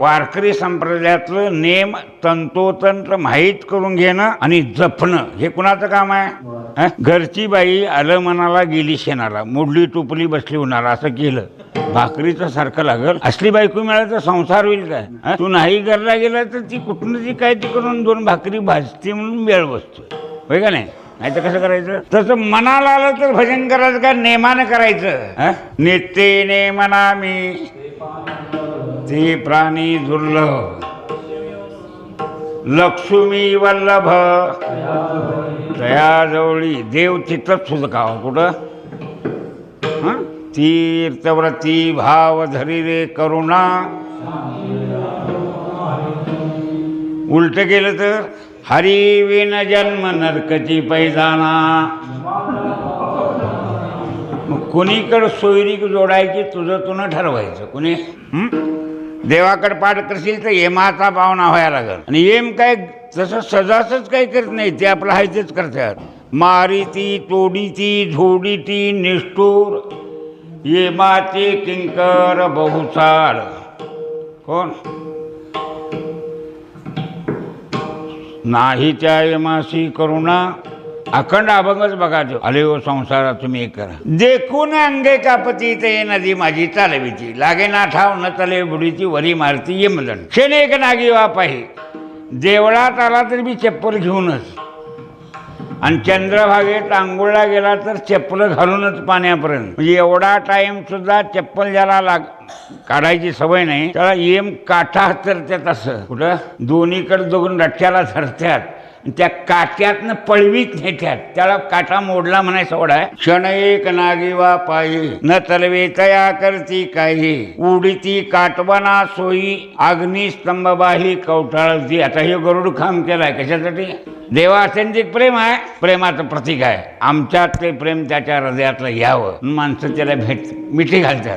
वारकरी संप्रदायातलं name तंतोतंत्र माहीत करून घेणं आणि जपणं हे कुणाचं काम आहे? घरची बाई आलं मनाला गेली शेणाला मोडली टुपली बसली होणार असं केलं. भाकरीचं सारखं लागल. असली बायको मिळालं तर संसार होईल काय? तू नाही घरला गेला तर ती कुठून ती काय ती करून दोन भाकरी भाजती म्हणून वेळ बसतो होय का नाही? नाही तर कसं करायचं? तसं मनाला आलं तर भजन करायचं का? नेमानं करायचं? नित्य नेमना मी ते प्राणी दुर्लभ. लक्ष्मी वल्लभ. दयाजवळी देव तिथंच सुधकाव कुठं? हं? तीर्थव्रती भाव धरी रे करुणा. उलट केलं तर हरी विन जन्म नरकची पैदाना. मग कुणीकडं सोयरीक जोडायची तुझं तुनं ठरवायचं. कुणी? देवाकडे पाठ करशील तर येमाचा पावना व्हायला लागल. आणि येम काय तसं सजासच काही करत नाही ते आपलं आहे तेच करतात मारीती तोडीती झोडीती निष्ठूर. येमाचे किंकर बहुसार कोण? नाही त्या यमाशी करुणा. अखंड अभंगच बघा तो आले हो संसारात तुम्ही एक करा. देखून अंगे कापती ते नदी माझी चालविती. लागे ना ठाव न तले बुडीची वरी मारती यमदन क्षण एक नागी वाप आहे देवळात आला तरी मी चप्पल घेऊनच. आणि चंद्रभागेत आंघोळला गेला तर चप्पल घालूनच पाण्यापर्यंत. म्हणजे एवढा टाईम सुद्धा चप्पल ज्याला लाग काढायची सवय नाही त्याला येम काठा तरत्यात असं कुठं? दोन्हीकडे दोघून रट्ट्याला धरत्यात. त्या काट्यातनं पळवीत नेत्यात. त्याला काठा मोडला म्हणायचं सोडाय क्षण एक नागीवा पायी न तलवे तया करती काही. उडीती काटवना सोयी अग्निस्तंभ बाही कवटाळती. आता हे गरुड खाम केलाय कशासाठी? देवा अत्यंतिक प्रेम आहे प्रेमाचं प्रतीक आहे. आमच्यात ते प्रेम त्याच्या हृदयातलं यावं माणसं त्याला भेट मिठी घालतात.